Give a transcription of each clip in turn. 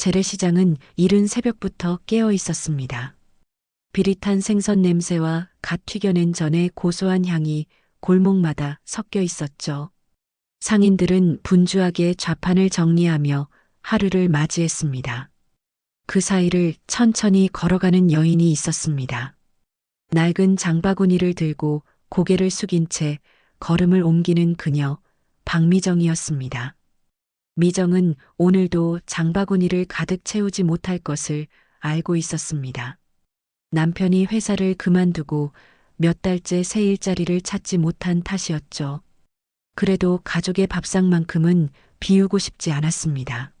재래시장은 이른 새벽부터 깨어 있었습니다. 비릿한 생선 냄새와 갓 튀겨낸 전의 고소한 향이 골목마다 섞여 있었죠. 상인들은 분주하게 좌판을 정리하며 하루를 맞이했습니다. 그 사이를 천천히 걸어가는 여인이 있었습니다. 낡은 장바구니를 들고 고개를 숙인 채 걸음을 옮기는 그녀, 박미정이었습니다. 미정은 오늘도 장바구니를 가득 채우지 못할 것을 알고 있었습니다. 남편이 회사를 그만두고 몇 달째 새 일자리를 찾지 못한 탓이었죠. 그래도 가족의 밥상만큼은 비우고 싶지 않았습니다.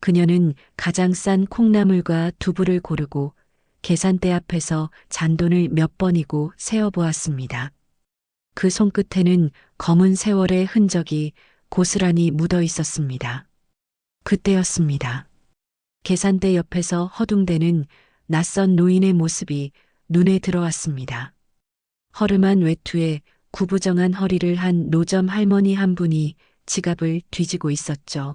그녀는 가장 싼 콩나물과 두부를 고르고 계산대 앞에서 잔돈을 몇 번이고 세어보았습니다. 그 손끝에는 검은 세월의 흔적이 고스란히 묻어 있었습니다. 그때였습니다. 계산대 옆에서 허둥대는 낯선 노인의 모습이 눈에 들어왔습니다. 허름한 외투에 구부정한 허리를 한 노점 할머니 한 분이 지갑을 뒤지고 있었죠.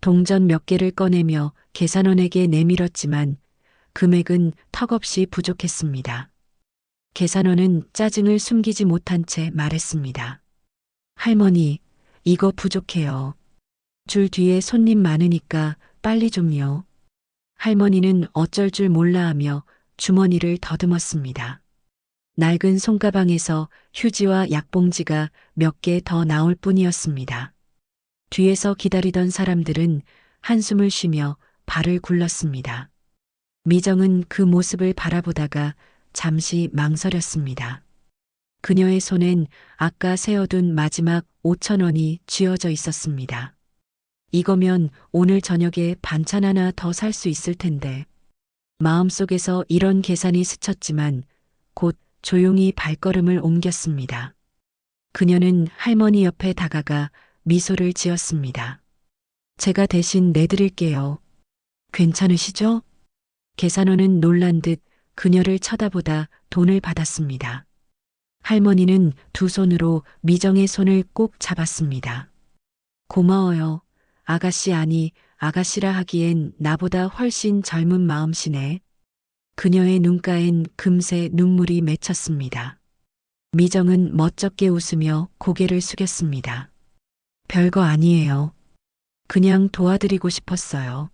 동전 몇 개를 꺼내며 계산원에게 내밀었지만 금액은 턱없이 부족했습니다. 계산원은 짜증을 숨기지 못한 채 말했습니다. 할머니, 이거 부족해요. 줄 뒤에 손님 많으니까 빨리 좀요. 할머니는 어쩔 줄 몰라 하며 주머니를 더듬었습니다. 낡은 손가방에서 휴지와 약봉지가 몇 개 더 나올 뿐이었습니다. 뒤에서 기다리던 사람들은 한숨을 쉬며 발을 굴렀습니다. 미정은 그 모습을 바라보다가 잠시 망설였습니다. 그녀의 손엔 아까 세어둔 마지막 5천 원이 쥐어져 있었습니다. 이거면 오늘 저녁에 반찬 하나 더 살 수 있을 텐데. 마음속에서 이런 계산이 스쳤지만 곧 조용히 발걸음을 옮겼습니다. 그녀는 할머니 옆에 다가가 미소를 지었습니다. 제가 대신 내드릴게요. 괜찮으시죠? 계산원은 놀란 듯 그녀를 쳐다보다 돈을 받았습니다. 할머니는 두 손으로 미정의 손을 꼭 잡았습니다. 고마워요. 아가씨 아니, 아가씨라 하기엔 나보다 훨씬 젊은 마음씨네. 그녀의 눈가엔 금세 눈물이 맺혔습니다. 미정은 멋쩍게 웃으며 고개를 숙였습니다. 별거 아니에요. 그냥 도와드리고 싶었어요.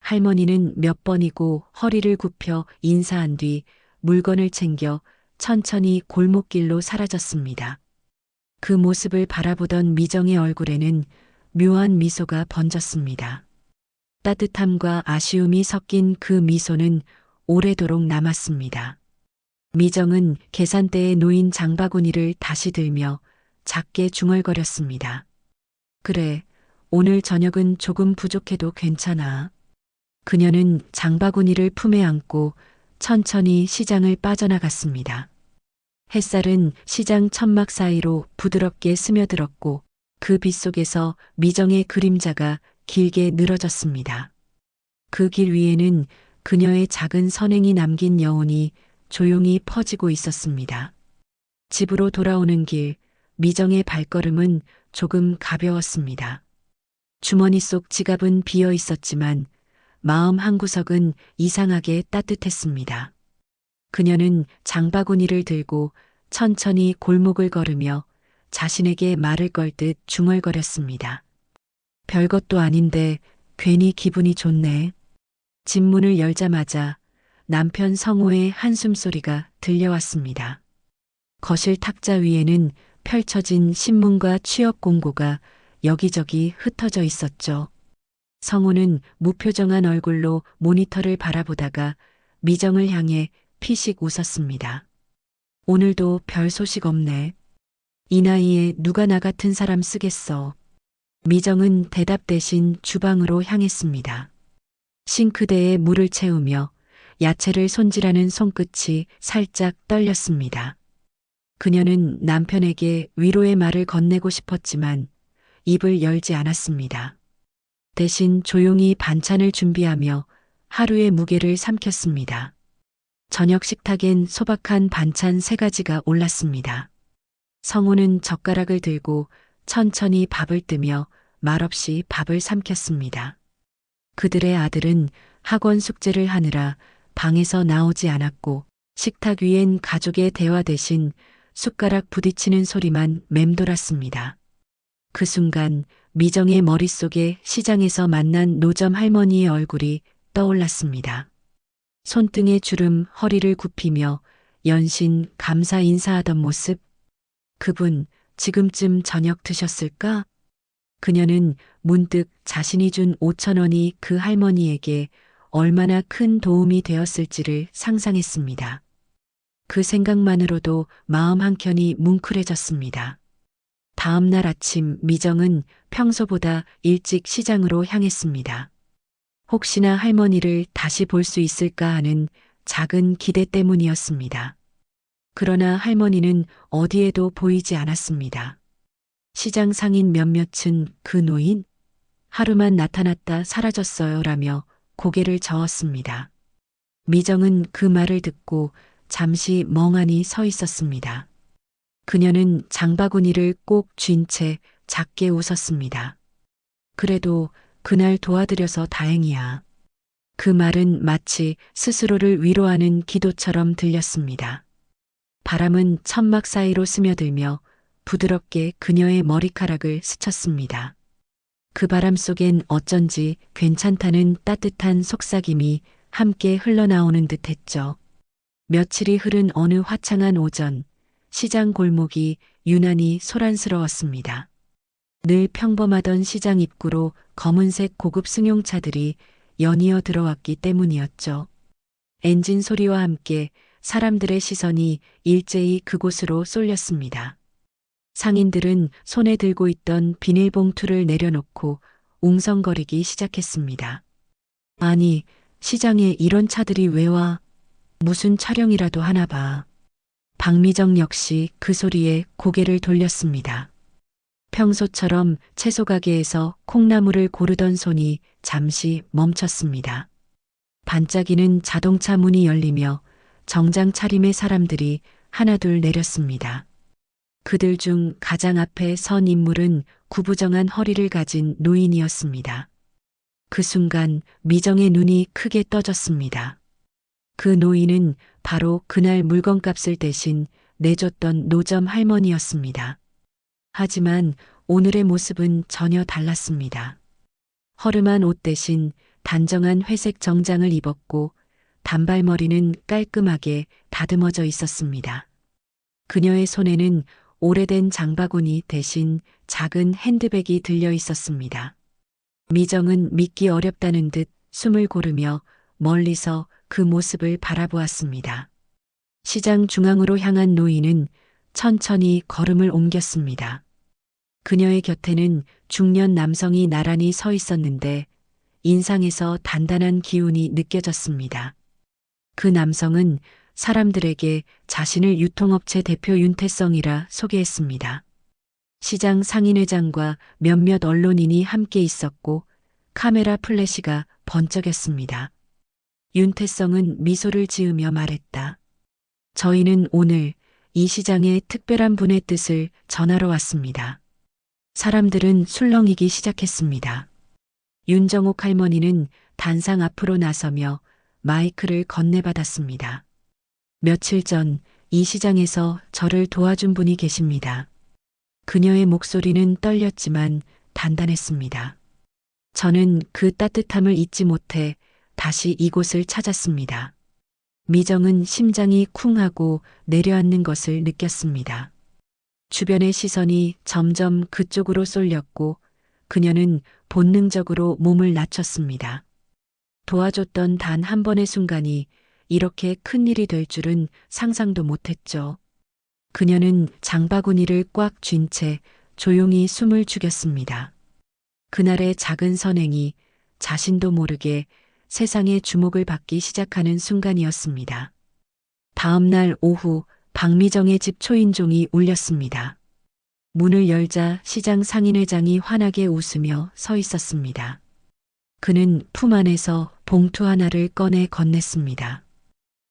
할머니는 몇 번이고 허리를 굽혀 인사한 뒤 물건을 챙겨 천천히 골목길로 사라졌습니다. 그 모습을 바라보던 미정의 얼굴에는 묘한 미소가 번졌습니다. 따뜻함과 아쉬움이 섞인 그 미소는 오래도록 남았습니다. 미정은 계산대에 놓인 장바구니를 다시 들며 작게 중얼거렸습니다. 그래, 오늘 저녁은 조금 부족해도 괜찮아. 그녀는 장바구니를 품에 안고 천천히 시장을 빠져나갔습니다. 햇살은 시장 천막 사이로 부드럽게 스며들었고 그 빛 속에서 미정의 그림자가 길게 늘어졌습니다. 그 길 위에는 그녀의 작은 선행이 남긴 여운이 조용히 퍼지고 있었습니다. 집으로 돌아오는 길, 미정의 발걸음은 조금 가벼웠습니다. 주머니 속 지갑은 비어 있었지만 마음 한구석은 이상하게 따뜻했습니다. 그녀는 장바구니를 들고 천천히 골목을 걸으며 자신에게 말을 걸 듯 중얼거렸습니다. 별것도 아닌데 괜히 기분이 좋네. 집 문을 열자마자 남편 성호의 한숨 소리가 들려왔습니다. 거실 탁자 위에는 펼쳐진 신문과 취업 공고가 여기저기 흩어져 있었죠. 성우는 무표정한 얼굴로 모니터를 바라보다가 미정을 향해 피식 웃었습니다. 오늘도 별 소식 없네. 이 나이에 누가 나 같은 사람 쓰겠어. 미정은 대답 대신 주방으로 향했습니다. 싱크대에 물을 채우며 야채를 손질하는 손끝이 살짝 떨렸습니다. 그녀는 남편에게 위로의 말을 건네고 싶었지만 입을 열지 않았습니다. 대신 조용히 반찬을 준비하며 하루의 무게를 삼켰습니다. 저녁 식탁엔 소박한 반찬 세 가지가 올랐습니다. 성우는 젓가락을 들고 천천히 밥을 뜨며 말없이 밥을 삼켰습니다. 그들의 아들은 학원 숙제를 하느라 방에서 나오지 않았고 식탁 위엔 가족의 대화 대신 숟가락 부딪히는 소리만 맴돌았습니다. 그 순간 미정의 머릿속에 시장에서 만난 노점 할머니의 얼굴이 떠올랐습니다. 손등에 주름 허리를 굽히며 연신 감사 인사하던 모습. 그분 지금쯤 저녁 드셨을까? 그녀는 문득 자신이 준 5천 원이 그 할머니에게 얼마나 큰 도움이 되었을지를 상상했습니다. 그 생각만으로도 마음 한켠이 뭉클해졌습니다. 다음 날 아침 미정은 평소보다 일찍 시장으로 향했습니다. 혹시나 할머니를 다시 볼 수 있을까 하는 작은 기대 때문이었습니다. 그러나 할머니는 어디에도 보이지 않았습니다. 시장 상인 몇몇은 그 노인 하루만 나타났다 사라졌어요 라며 고개를 저었습니다. 미정은 그 말을 듣고 잠시 멍하니 서 있었습니다. 그녀는 장바구니를 꼭 쥔 채 작게 웃었습니다. 그래도 그날 도와드려서 다행이야. 그 말은 마치 스스로를 위로하는 기도처럼 들렸습니다. 바람은 천막 사이로 스며들며 부드럽게 그녀의 머리카락을 스쳤습니다. 그 바람 속엔 어쩐지 괜찮다는 따뜻한 속삭임이 함께 흘러나오는 듯 했죠. 며칠이 흐른 어느 화창한 오전, 시장 골목이 유난히 소란스러웠습니다. 늘 평범하던 시장 입구로 검은색 고급 승용차들이 연이어 들어왔기 때문이었죠. 엔진 소리와 함께 사람들의 시선이 일제히 그곳으로 쏠렸습니다. 상인들은 손에 들고 있던 비닐봉투를 내려놓고 웅성거리기 시작했습니다. 아니, 시장에 이런 차들이 왜 와? 무슨 촬영이라도 하나 봐. 박미정 역시 그 소리에 고개를 돌렸습니다. 평소처럼 채소 가게에서 콩나물을 고르던 손이 잠시 멈췄습니다. 반짝이는 자동차 문이 열리며 정장 차림의 사람들이 하나둘 내렸습니다. 그들 중 가장 앞에 선 인물은 구부정한 허리를 가진 노인이었습니다. 그 순간 미정의 눈이 크게 떠졌습니다. 그 노인은 바로 그날 물건값을 대신 내줬던 노점 할머니였습니다. 하지만 오늘의 모습은 전혀 달랐습니다. 허름한 옷 대신 단정한 회색 정장을 입었고 단발머리는 깔끔하게 다듬어져 있었습니다. 그녀의 손에는 오래된 장바구니 대신 작은 핸드백이 들려 있었습니다. 미정은 믿기 어렵다는 듯 숨을 고르며 멀리서 그 모습을 바라보았습니다. 시장 중앙으로 향한 노인은 천천히 걸음을 옮겼습니다. 그녀의 곁에는 중년 남성이 나란히 서 있었는데 인상에서 단단한 기운이 느껴졌습니다. 그 남성은 사람들에게 자신을 유통업체 대표 윤태성이라 소개했습니다. 시장 상인회장과 몇몇 언론인이 함께 있었고 카메라 플래시가 번쩍였습니다. 윤태성은 미소를 지으며 말했다. 저희는 오늘 이 시장의 특별한 분의 뜻을 전하러 왔습니다. 사람들은 술렁이기 시작했습니다. 윤정옥 할머니는 단상 앞으로 나서며 마이크를 건네받았습니다. 며칠 전 이 시장에서 저를 도와준 분이 계십니다. 그녀의 목소리는 떨렸지만 단단했습니다. 저는 그 따뜻함을 잊지 못해 다시 이곳을 찾았습니다. 미정은 심장이 쿵하고 내려앉는 것을 느꼈습니다. 주변의 시선이 점점 그쪽으로 쏠렸고 그녀는 본능적으로 몸을 낮췄습니다. 도와줬던 단 한 번의 순간이 이렇게 큰 일이 될 줄은 상상도 못했죠. 그녀는 장바구니를 꽉 쥔 채 조용히 숨을 죽였습니다. 그날의 작은 선행이 자신도 모르게 세상의 주목을 받기 시작하는 순간이었습니다. 다음 날 오후 박미정의 집 초인종이 울렸습니다. 문을 열자 시장 상인회장이 환하게 웃으며 서 있었습니다. 그는 품 안에서 봉투 하나를 꺼내 건넸습니다.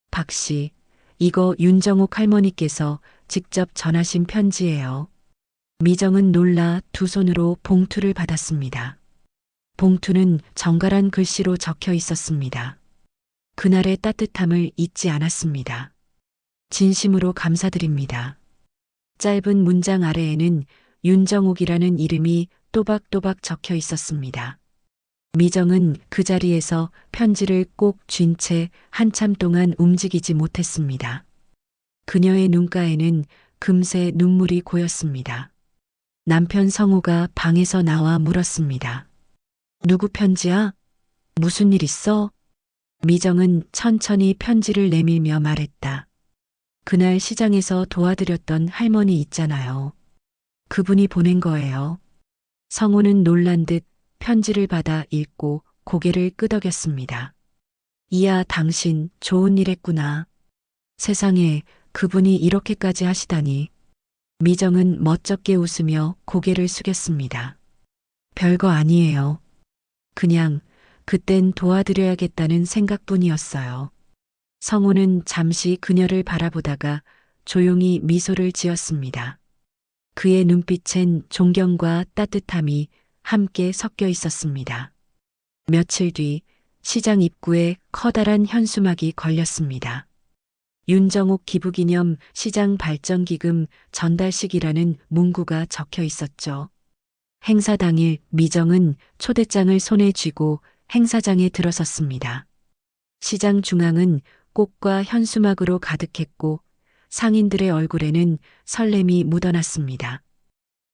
박 씨, 이거 윤정옥 할머니께서 직접 전하신 편지예요. 미정은 놀라 두 손으로 봉투를 받았습니다. 봉투는 정갈한 글씨로 적혀 있었습니다. 그날의 따뜻함을 잊지 않았습니다. 진심으로 감사드립니다. 짧은 문장 아래에는 윤정욱이라는 이름이 또박또박 적혀 있었습니다. 미정은 그 자리에서 편지를 꼭 쥔 채 한참 동안 움직이지 못했습니다. 그녀의 눈가에는 금세 눈물이 고였습니다. 남편 성우가 방에서 나와 물었습니다. 누구 편지야? 무슨 일 있어? 미정은 천천히 편지를 내밀며 말했다. 그날 시장에서 도와드렸던 할머니 있잖아요. 그분이 보낸 거예요. 성우는 놀란 듯 편지를 받아 읽고 고개를 끄덕였습니다. 이야, 당신 좋은 일 했구나. 세상에 그분이 이렇게까지 하시다니. 미정은 멋쩍게 웃으며 고개를 숙였습니다. 별거 아니에요. 그냥 그땐 도와드려야겠다는 생각뿐이었어요. 성우는 잠시 그녀를 바라보다가 조용히 미소를 지었습니다. 그의 눈빛엔 존경과 따뜻함이 함께 섞여 있었습니다. 며칠 뒤 시장 입구에 커다란 현수막이 걸렸습니다. 윤정옥 기부기념 시장 발전기금 전달식이라는 문구가 적혀 있었죠. 행사 당일 미정은 초대장을 손에 쥐고 행사장에 들어섰습니다. 시장 중앙은 꽃과 현수막으로 가득했고 상인들의 얼굴에는 설렘이 묻어났습니다.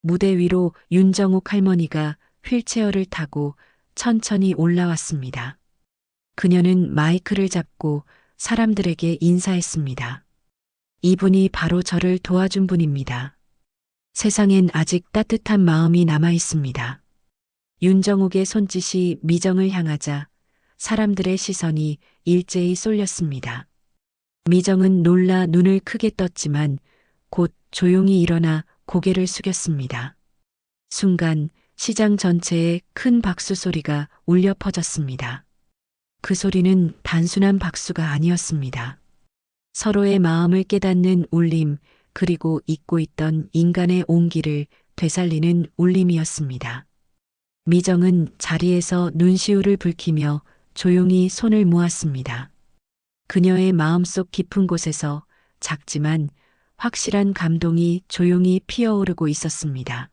무대 위로 윤정욱 할머니가 휠체어를 타고 천천히 올라왔습니다. 그녀는 마이크를 잡고 사람들에게 인사했습니다. 이분이 바로 저를 도와준 분입니다. 세상엔 아직 따뜻한 마음이 남아 있습니다. 윤정욱의 손짓이 미정을 향하자 사람들의 시선이 일제히 쏠렸습니다. 미정은 놀라 눈을 크게 떴지만 곧 조용히 일어나 고개를 숙였습니다. 순간 시장 전체에 큰 박수 소리가 울려 퍼졌습니다. 그 소리는 단순한 박수가 아니었습니다. 서로의 마음을 깨닫는 울림, 그리고 잊고 있던 인간의 온기를 되살리는 울림이었습니다. 미정은 자리에서 눈시울을 붉히며 조용히 손을 모았습니다. 그녀의 마음속 깊은 곳에서 작지만 확실한 감동이 조용히 피어오르고 있었습니다.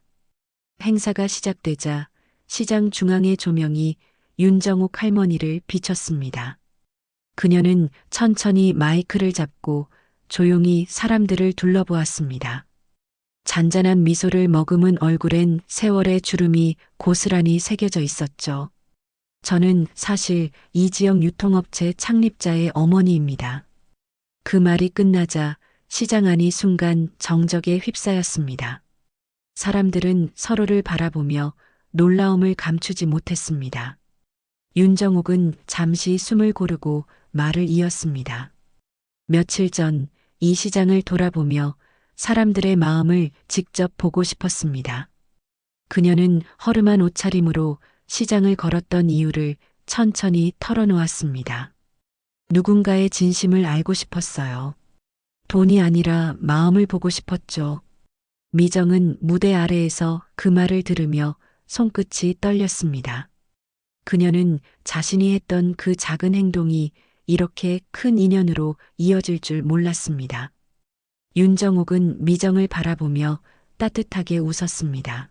행사가 시작되자 시장 중앙의 조명이 윤정욱 할머니를 비췄습니다. 그녀는 천천히 마이크를 잡고 조용히 사람들을 둘러보았습니다. 잔잔한 미소를 머금은 얼굴엔 세월의 주름이 고스란히 새겨져 있었죠. 저는 사실 이 지역 유통업체 창립자의 어머니입니다. 그 말이 끝나자 시장 안이 순간 정적에 휩싸였습니다. 사람들은 서로를 바라보며 놀라움을 감추지 못했습니다. 윤정욱은 잠시 숨을 고르고 말을 이었습니다. 며칠 전 이 시장을 돌아보며 사람들의 마음을 직접 보고 싶었습니다. 그녀는 허름한 옷차림으로 시장을 걸었던 이유를 천천히 털어놓았습니다. 누군가의 진심을 알고 싶었어요. 돈이 아니라 마음을 보고 싶었죠. 미정은 무대 아래에서 그 말을 들으며 손끝이 떨렸습니다. 그녀는 자신이 했던 그 작은 행동이 이렇게 큰 인연으로 이어질 줄 몰랐습니다. 윤정욱은 미정을 바라보며 따뜻하게 웃었습니다.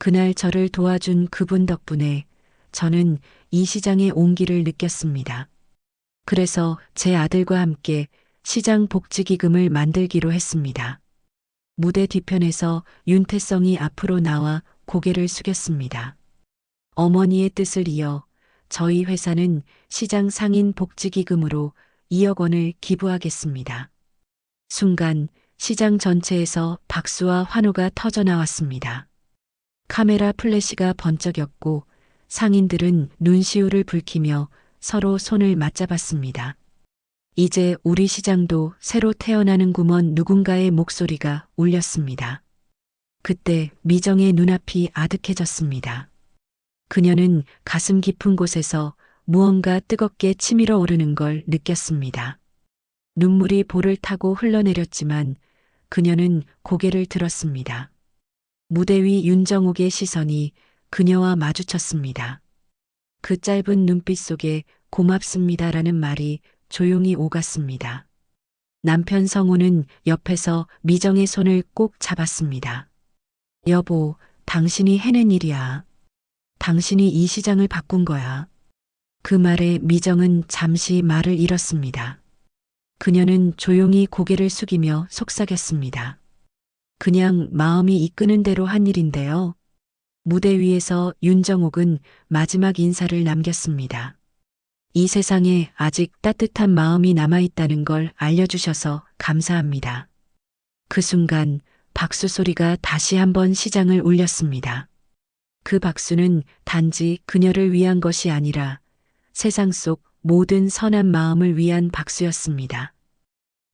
그날 저를 도와준 그분 덕분에 저는 이 시장의 온기를 느꼈습니다. 그래서 제 아들과 함께 시장 복지기금을 만들기로 했습니다. 무대 뒤편에서 윤태성이 앞으로 나와 고개를 숙였습니다. 어머니의 뜻을 이어 저희 회사는 시장 상인 복지기금으로 2억 원을 기부하겠습니다. 순간 시장 전체에서 박수와 환호가 터져 나왔습니다. 카메라 플래시가 번쩍였고 상인들은 눈시울을 붉히며 서로 손을 맞잡았습니다. 이제 우리 시장도 새로 태어나는 구먼 누군가의 목소리가 울렸습니다. 그때 미정의 눈앞이 아득해졌습니다. 그녀는 가슴 깊은 곳에서 무언가 뜨겁게 치밀어 오르는 걸 느꼈습니다. 눈물이 볼을 타고 흘러내렸지만 그녀는 고개를 들었습니다. 무대 위 윤정욱의 시선이 그녀와 마주쳤습니다. 그 짧은 눈빛 속에 고맙습니다라는 말이 조용히 오갔습니다. 남편 성우는 옆에서 미정의 손을 꼭 잡았습니다. 여보, 당신이 해낸 일이야. 당신이 이 시장을 바꾼 거야. 그 말에 미정은 잠시 말을 잃었습니다. 그녀는 조용히 고개를 숙이며 속삭였습니다. 그냥 마음이 이끄는 대로 한 일인데요. 무대 위에서 윤정옥은 마지막 인사를 남겼습니다. 이 세상에 아직 따뜻한 마음이 남아있다는 걸 알려주셔서 감사합니다. 그 순간 박수 소리가 다시 한번 시장을 울렸습니다. 그 박수는 단지 그녀를 위한 것이 아니라 세상 속 모든 선한 마음을 위한 박수였습니다.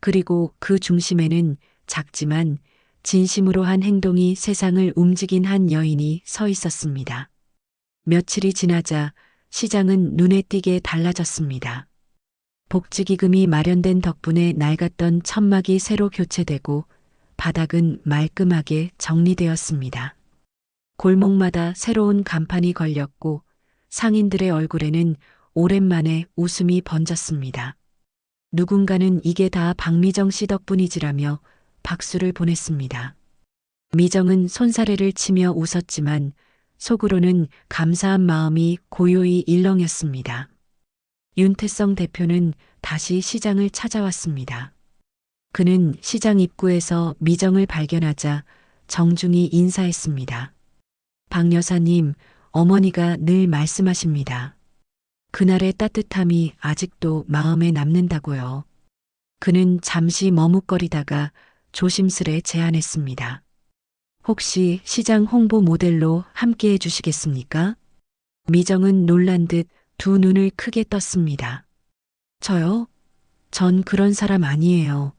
그리고 그 중심에는 작지만 진심으로 한 행동이 세상을 움직인 한 여인이 서 있었습니다. 며칠이 지나자 시장은 눈에 띄게 달라졌습니다. 복지기금이 마련된 덕분에 낡았던 천막이 새로 교체되고 바닥은 말끔하게 정리되었습니다. 골목마다 새로운 간판이 걸렸고 상인들의 얼굴에는 오랜만에 웃음이 번졌습니다. 누군가는 이게 다 박미정 씨 덕분이지라며 박수를 보냈습니다. 미정은 손사래를 치며 웃었지만 속으로는 감사한 마음이 고요히 일렁였습니다. 윤태성 대표는 다시 시장을 찾아왔습니다. 그는 시장 입구에서 미정을 발견하자 정중히 인사했습니다. 박 여사님, 어머니가 늘 말씀하십니다. 그날의 따뜻함이 아직도 마음에 남는다고요. 그는 잠시 머뭇거리다가 조심스레 제안했습니다. 혹시 시장 홍보 모델로 함께 해주시겠습니까? 미정은 놀란 듯 두 눈을 크게 떴습니다. 저요? 전 그런 사람 아니에요.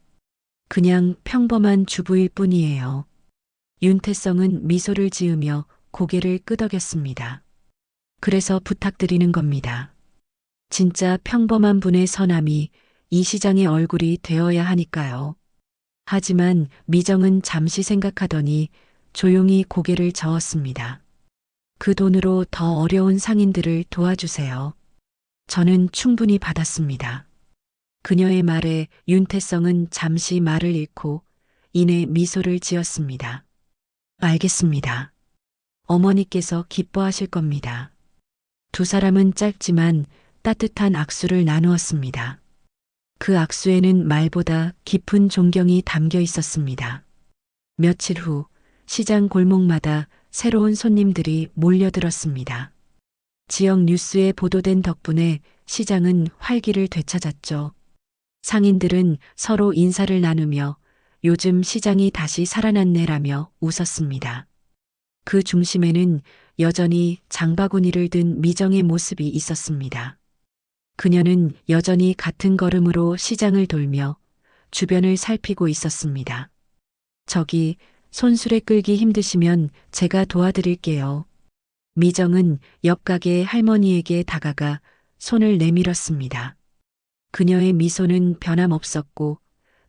그냥 평범한 주부일 뿐이에요. 윤태성은 미소를 지으며 고개를 끄덕였습니다. 그래서 부탁드리는 겁니다. 진짜 평범한 분의 선함이 이 시장의 얼굴이 되어야 하니까요. 하지만 미정은 잠시 생각하더니 조용히 고개를 저었습니다. 그 돈으로 더 어려운 상인들을 도와주세요. 저는 충분히 받았습니다. 그녀의 말에 윤태성은 잠시 말을 잃고 이내 미소를 지었습니다. 알겠습니다. 어머니께서 기뻐하실 겁니다. 두 사람은 짧지만 따뜻한 악수를 나누었습니다. 그 악수에는 말보다 깊은 존경이 담겨 있었습니다. 며칠 후 시장 골목마다 새로운 손님들이 몰려들었습니다. 지역 뉴스에 보도된 덕분에 시장은 활기를 되찾았죠. 상인들은 서로 인사를 나누며 요즘 시장이 다시 살아났네라며 웃었습니다. 그 중심에는 여전히 장바구니를 든 미정의 모습이 있었습니다. 그녀는 여전히 같은 걸음으로 시장을 돌며 주변을 살피고 있었습니다. 저기 손수레 끌기 힘드시면 제가 도와드릴게요. 미정은 옆 가게 할머니에게 다가가 손을 내밀었습니다. 그녀의 미소는 변함없었고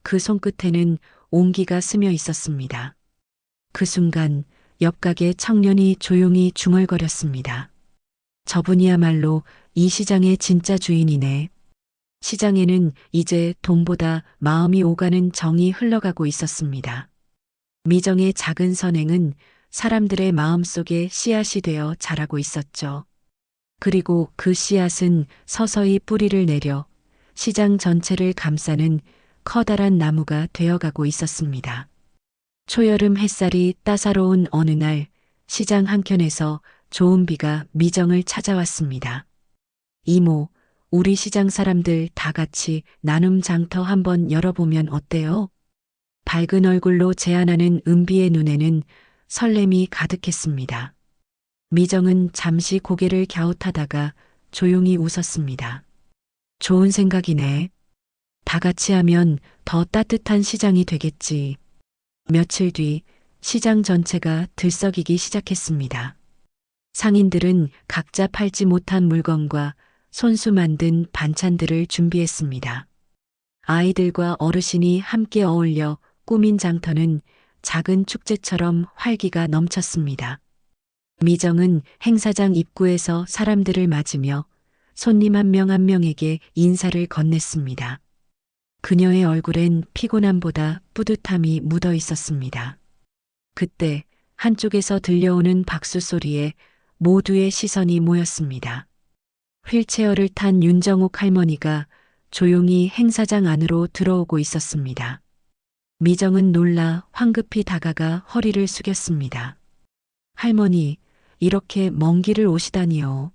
그 손끝에는 온기가 스며 있었습니다. 그 순간 옆 가게 청년이 조용히 중얼거렸습니다. 저분이야말로 이 시장의 진짜 주인이네. 시장에는 이제 돈보다 마음이 오가는 정이 흘러가고 있었습니다. 미정의 작은 선행은 사람들의 마음속에 씨앗이 되어 자라고 있었죠. 그리고 그 씨앗은 서서히 뿌리를 내려 시장 전체를 감싸는 커다란 나무가 되어가고 있었습니다. 초여름 햇살이 따사로운 어느 날 시장 한켠에서 좋은 비가 미정을 찾아왔습니다. 이모, 우리 시장 사람들 다 같이 나눔 장터 한번 열어보면 어때요? 밝은 얼굴로 제안하는 은비의 눈에는 설렘이 가득했습니다. 미정은 잠시 고개를 갸웃하다가 조용히 웃었습니다. 좋은 생각이네. 다 같이 하면 더 따뜻한 시장이 되겠지. 며칠 뒤 시장 전체가 들썩이기 시작했습니다. 상인들은 각자 팔지 못한 물건과 손수 만든 반찬들을 준비했습니다. 아이들과 어르신이 함께 어울려 꾸민 장터는 작은 축제처럼 활기가 넘쳤습니다. 미정은 행사장 입구에서 사람들을 맞으며 손님 한 명한 명에게 인사를 건넸습니다. 그녀의 얼굴엔 피곤함보다 뿌듯함이 묻어 있었습니다. 그때 한쪽에서 들려오는 박수 소리에 모두의 시선이 모였습니다. 휠체어를 탄 윤정옥 할머니가 조용히 행사장 안으로 들어오고 있었습니다. 미정은 놀라 황급히 다가가 허리를 숙였습니다. 할머니, 이렇게 먼 길을 오시다니요.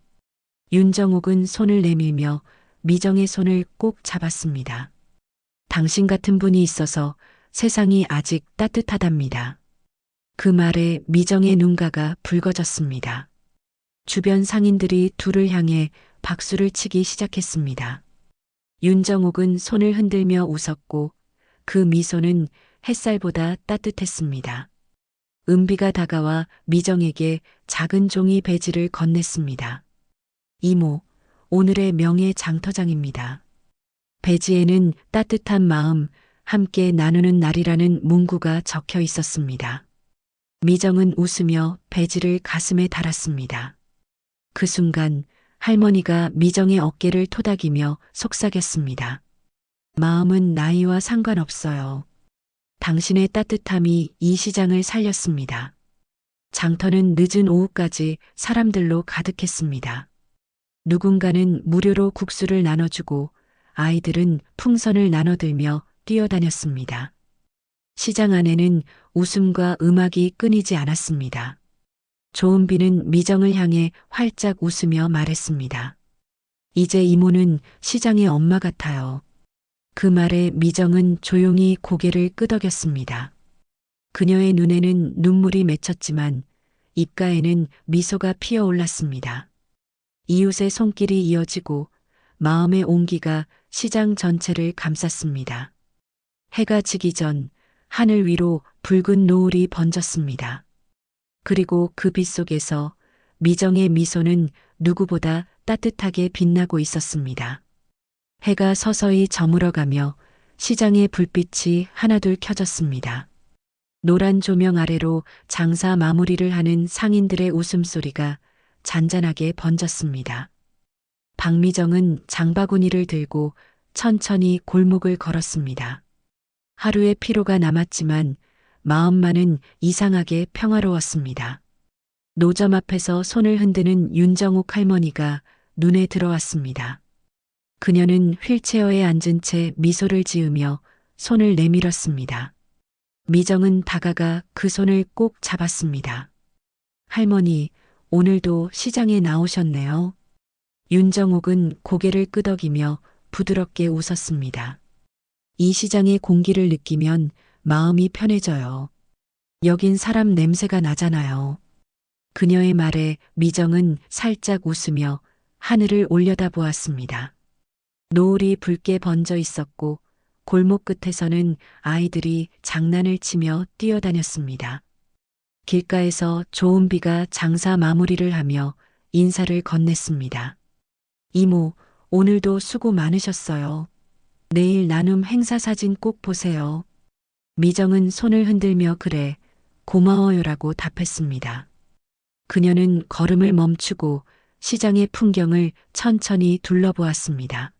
윤정옥은 손을 내밀며 미정의 손을 꼭 잡았습니다. 당신 같은 분이 있어서 세상이 아직 따뜻하답니다. 그 말에 미정의 눈가가 붉어졌습니다. 주변 상인들이 둘을 향해 박수를 치기 시작했습니다. 윤정옥은 손을 흔들며 웃었고 그 미소는 햇살보다 따뜻했습니다. 은비가 다가와 미정에게 작은 종이 배지를 건넸습니다. 이모, 오늘의 명예 장터장입니다. 배지에는 따뜻한 마음, 함께 나누는 날이라는 문구가 적혀 있었습니다. 미정은 웃으며 배지를 가슴에 달았습니다. 그 순간 할머니가 미정의 어깨를 토닥이며 속삭였습니다. 마음은 나이와 상관없어요. 당신의 따뜻함이 이 시장을 살렸습니다. 장터는 늦은 오후까지 사람들로 가득했습니다. 누군가는 무료로 국수를 나눠주고 아이들은 풍선을 나눠들며 뛰어다녔습니다. 시장 안에는 웃음과 음악이 끊이지 않았습니다. 조은비는 미정을 향해 활짝 웃으며 말했습니다. 이제 이모는 시장의 엄마 같아요. 그 말에 미정은 조용히 고개를 끄덕였습니다. 그녀의 눈에는 눈물이 맺혔지만 입가에는 미소가 피어올랐습니다. 이웃의 손길이 이어지고 마음의 온기가 시장 전체를 감쌌습니다. 해가 지기 전 하늘 위로 붉은 노을이 번졌습니다. 그리고 그 빛 속에서 미정의 미소는 누구보다 따뜻하게 빛나고 있었습니다. 해가 서서히 저물어가며 시장의 불빛이 하나둘 켜졌습니다. 노란 조명 아래로 장사 마무리를 하는 상인들의 웃음소리가 잔잔하게 번졌습니다. 박미정은 장바구니를 들고 천천히 골목을 걸었습니다. 하루의 피로가 남았지만 마음만은 이상하게 평화로웠습니다. 노점 앞에서 손을 흔드는 윤정옥 할머니가 눈에 들어왔습니다. 그녀는 휠체어에 앉은 채 미소를 지으며 손을 내밀었습니다. 미정은 다가가 그 손을 꼭 잡았습니다. 할머니, 오늘도 시장에 나오셨네요. 윤정옥은 고개를 끄덕이며 부드럽게 웃었습니다. 이 시장의 공기를 느끼면 마음이 편해져요. 여긴 사람 냄새가 나잖아요. 그녀의 말에 미정은 살짝 웃으며 하늘을 올려다 보았습니다. 노을이 붉게 번져 있었고 골목 끝에서는 아이들이 장난을 치며 뛰어다녔습니다. 길가에서 좋은 비가 장사 마무리를 하며 인사를 건넸습니다. 이모, 오늘도 수고 많으셨어요. 내일 나눔 행사 사진 꼭 보세요. 미정은 손을 흔들며 그래, 고마워요라고 답했습니다. 그녀는 걸음을 멈추고 시장의 풍경을 천천히 둘러보았습니다.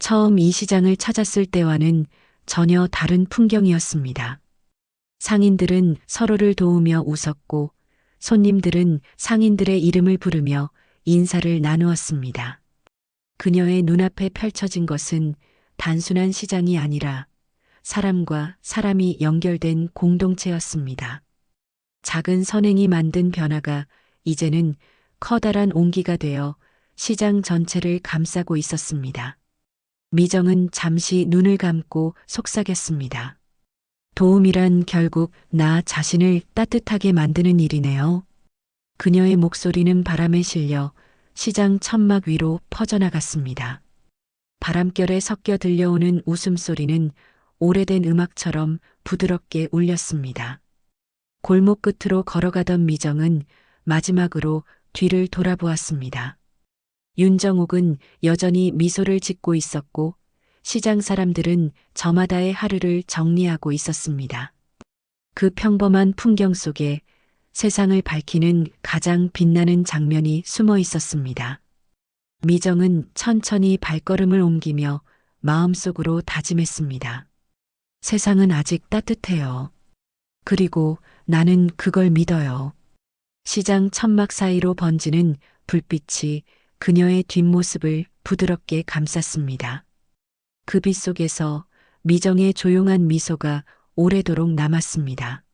처음 이 시장을 찾았을 때와는 전혀 다른 풍경이었습니다. 상인들은 서로를 도우며 웃었고 손님들은 상인들의 이름을 부르며 인사를 나누었습니다. 그녀의 눈앞에 펼쳐진 것은 단순한 시장이 아니라 사람과 사람이 연결된 공동체였습니다. 작은 선행이 만든 변화가 이제는 커다란 온기가 되어 시장 전체를 감싸고 있었습니다. 미정은 잠시 눈을 감고 속삭였습니다. 도움이란 결국 나 자신을 따뜻하게 만드는 일이네요. 그녀의 목소리는 바람에 실려 시장 천막 위로 퍼져나갔습니다. 바람결에 섞여 들려오는 웃음소리는 오래된 음악처럼 부드럽게 울렸습니다. 골목 끝으로 걸어가던 미정은 마지막으로 뒤를 돌아보았습니다. 윤정옥은 여전히 미소를 짓고 있었고 시장 사람들은 저마다의 하루를 정리하고 있었습니다. 그 평범한 풍경 속에 세상을 밝히는 가장 빛나는 장면이 숨어 있었습니다. 미정은 천천히 발걸음을 옮기며 마음속으로 다짐했습니다. 세상은 아직 따뜻해요. 그리고 나는 그걸 믿어요. 시장 천막 사이로 번지는 불빛이 그녀의 뒷모습을 부드럽게 감쌌습니다. 그 빛 속에서 미정의 조용한 미소가 오래도록 남았습니다.